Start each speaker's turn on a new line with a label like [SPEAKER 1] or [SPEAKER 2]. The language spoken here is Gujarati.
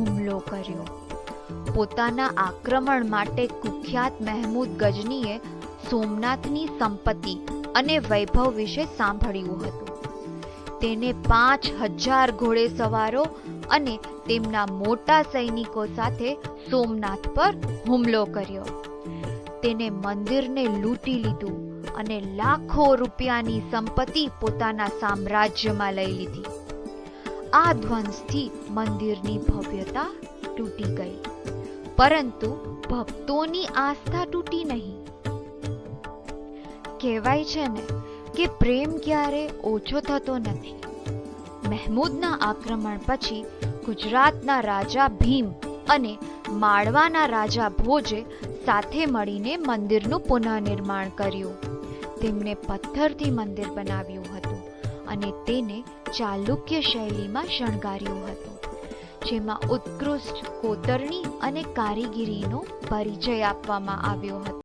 [SPEAKER 1] હુમલો કર્યો. પોતાના આક્રમણ માટે કુખ્યાત મહેમૂદ ગજનીએ સોમનાથની સંપત્તિ અને વૈભવ વિશે સાંભળ્યું હતું. તેને પાંચ હજાર ઘોડેસવારો અને તેમના મોટા સૈનિકો સાથે સોમનાથ પર હુમલો કર્યો. તેને મંદિરને લૂંટી લીધું અને લાખો રૂપિયાની સંપત્તિ પોતાના સામ્રાજ્યમાં લઈ લીધી. આ ધ્વંસથી મંદિરની ભવ્યતા તૂટી ગઈ. પરંતુ ભક્તોની આસ્થા તૂટી નહીં. કહેવાય છે ને કે પ્રેમ ક્યારે ઓછો થતો નથી. મહેમૂદના આક્રમણ પછી ગુજરાતના રાજા ભીમ અને માળવાના રાજા ભોજે સાથે મળીને મંદિરનું પુનઃનિર્માણ કર્યું. તેમણે પથ્થરથી મંદિર બનાવ્યું હતું. અને તેને ચાલુક્ય શૈલીમાં શણગાર્યું હતું, જેમાં ઉત્કૃષ્ટ કોતરણી અને કારીગીરીનો પરિચય આપવામાં આવ્યો હતો.